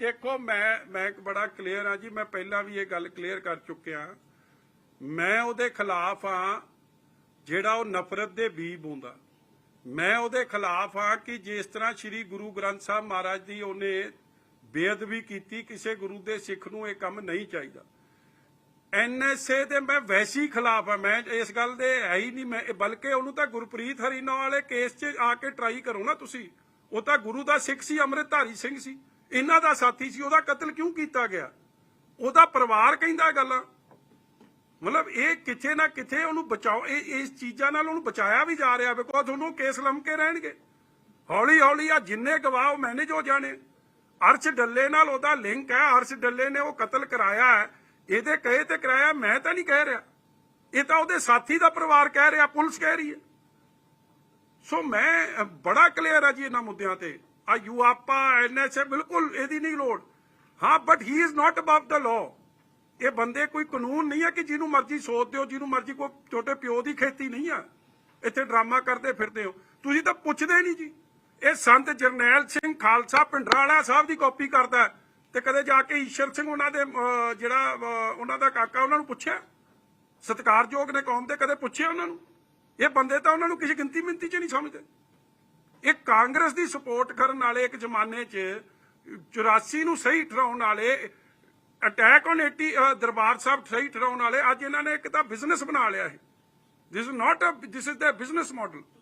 ਦੇਖੋ, ਮੈਂ ਮੈਂ ਇੱਕ ਬੜਾ ਕਲੀਅਰ ਆ ਜੀ, ਮੈਂ ਪਹਿਲਾਂ ਵੀ ਇਹ ਗੱਲ ਕਲੀਅਰ ਕਰ ਚੁੱਕਿਆ ਮੈਂ ਉਹਦੇ ਖਿਲਾਫ ਆ ਜਿਹੜਾ ਉਹ ਨਫ਼ਰਤ ਦੇ ਬੀ ਬੂੰਦਾ ਮੈਂ ਉਹਦੇ ਖਿਲਾਫ ਆ ਕਿ ਜਿਸ ਤਰ੍ਹਾਂ ਸ੍ਰੀ ਗੁਰੂ ਗ੍ਰੰਥ ਸਾਹਿਬ ਮਹਾਰਾਜ ਦੀ ਉਹਨੇ ਬੇਅਦਬੀ ਕੀਤੀ, ਕਿਸੇ ਗੁਰੂ ਦੇ ਸਿੱਖ ਨੂੰ ਇਹ ਕੰਮ ਨਹੀਂ ਚਾਹੀਦਾ। ਐਨਐਸਏ ਦੇ ਮੈਂ ਵੈਸੀ ਖਿਲਾਫ ਆ ਮੈਂ ਇਸ ਗੱਲ ਦੇ ਹੈ ਹੀ ਨਹੀਂ, ਮੈਂ ਬਲਕਿ ਉਹਨੂੰ ਤਾਂ ਗੁਰਪ੍ਰੀਤ ਹਰੀਨਾ ਵਾਲੇ ਕੇਸ 'ਚ ਆ ਕੇ ਟਰਾਈ ਕਰੋ ਨਾ ਤੁਸੀਂ। ਉਹ ਤਾਂ ਗੁਰੂ ਦਾ ਸਿੱਖ ਸੀ, ਅੰਮ੍ਰਿਤਧਾਰੀ ਸਿੰਘ ਸੀ। ਇਹਨਾਂ ਦਾ ਸਾਥੀ ਸੀ, ਉਹਦਾ ਕਤਲ ਕਿਉਂ ਕੀਤਾ ਗਿਆ? ਉਹਦਾ ਪਰਿਵਾਰ ਕਹਿੰਦਾ ਗੱਲਾਂ। ਮਤਲਬ ਇਹ ਕਿਥੇ ਨਾ ਕਿਥੇ ਉਹਨੂੰ ਬਚਾਓ, ਇਹ, ਇਸ ਚੀਜ਼ਾਂ ਨਾਲ ਉਹਨੂੰ ਬਚਾਇਆ ਵੀ ਜਾ ਰਿਹਾ ਬਿਕੋਜ਼ ਉਹਨੂੰ ਕੇਸ ਲੰਮਕੇ ਰਹਿਣਗੇ। ਹੌਲੀ ਹੌਲੀ ਆ ਜਿੰਨੇ ਗਵਾਹ ਮੈਨੇਜ ਹੋ ਜਾਣੇ। ਅਰਸ਼ ਡੱਲੇ ਨਾਲ ਉਹਦਾ ਲਿੰਕ ਹੈ, ਅਰਸ਼ ਡੱਲੇ ਨੇ ਉਹ ਕਤਲ ਕਰਾਇਆ ਹੈ। ਇਹਦੇ ਕਹੇ ਤੇ ਕਰਾਇਆ, ਮੈਂ ਤਾਂ ਨਹੀਂ ਕਹਿ ਰਿਹਾ। ਇਹ ਤਾਂ ਉਹਦੇ ਸਾਥੀ ਦਾ ਪਰਿਵਾਰ ਕਹਿ ਰਿਹਾ, ਪੁਲਿਸ ਕਹਿ ਰਹੀ ਹੈ। ਸੋ ਮੈਂ ਬੜਾ ਕਲੀਅਰ ਆ ਜੀ ਇਹਨਾਂ ਮੁੱਦਿਆਂ ਤੇ। ਆ ਯੂਆਪਾ, ਐਨਐਸਏ, ਬਿਲਕੁਲ ਇਹਦੀ ਨਹੀਂ ਲੋੜ। ਹਾਂ but he is not above the law ਇਹ ਬੰਦੇ ਕੋਈ ਕਾਨੂੰਨ ਨਹੀਂ ਹੈ ਕਿ ਜਿਹਨੂੰ ਮਰਜ਼ੀ ਸੋਚ ਦਿਓ, ਜਿਹਨੂੰ ਮਰਜ਼ੀ ਕੋਈ ਛੋਟੇ ਪਿਓ ਦੀ ਖੇਤੀ ਨਹੀਂ ਆ। ਇੱਥੇ ਡਰਾਮਾ ਕਰਦੇ ਫਿਰਦੇ ਹੋ। ਤੁਸੀਂ ਤਾਂ ਪੁੱਛਦੇ ਨਹੀਂ ਜੀ। ਇਹ ਸੰਤ ਜਰਨੈਲ ਸਿੰਘ ਖਾਲਸਾ ਪਿੰਡਰਾਲਾ ਸਾਹਿਬ ਦੀ ਕਾਪੀ ਕਰਦਾ ਤੇ ਕਦੇ ਜਾ ਕੇ ਈਸ਼ਰ ਸਿੰਘ ਉਹਨਾਂ ਦੇ ਜਿਹੜਾ ਉਹਨਾਂ ਦਾ ਕਾਕਾ ਉਹਨਾਂ ਨੂੰ ਪੁੱਛਿਆ? ਸਤਿਕਾਰਯੋਗ ਨੇ ਕੌਮ ਦੇ ਕਦੇ ਪੁੱਛਿਆ ਉਹਨਾਂ ਨੂੰ? ਇਹ ਬੰਦੇ ਤਾਂ ਉਹਨਾਂ ਨੂੰ ਕਿਸੇ ਗਿਣਤੀ ਮਿੰਤੀ 'ਚ ਨਹੀਂ ਸਮਝਦੇ। ਇਹ ਕਾਂਗਰਸ ਦੀ ਸਪੋਰਟ ਕਰਨ ਵਾਲੇ ਇੱਕ ਜ਼ਮਾਨੇ 'ਚ 84 ਨੂੰ ਸਹੀ ਠਹਿਰਾਉਣ ਵਾਲੇ ਅਟੈਕ ਔਨ 80 ਦਰਬਾਰ ਸਾਹਿਬ ਸਹੀ ਠਹਿਰਾਉਣ ਵਾਲੇ, ਅੱਜ ਇਹਨਾਂ ਨੇ ਇੱਕ ਤਾਂ ਬਿਜ਼ਨਸ ਬਣਾ ਲਿਆ ਹੈ this is not a this is the business model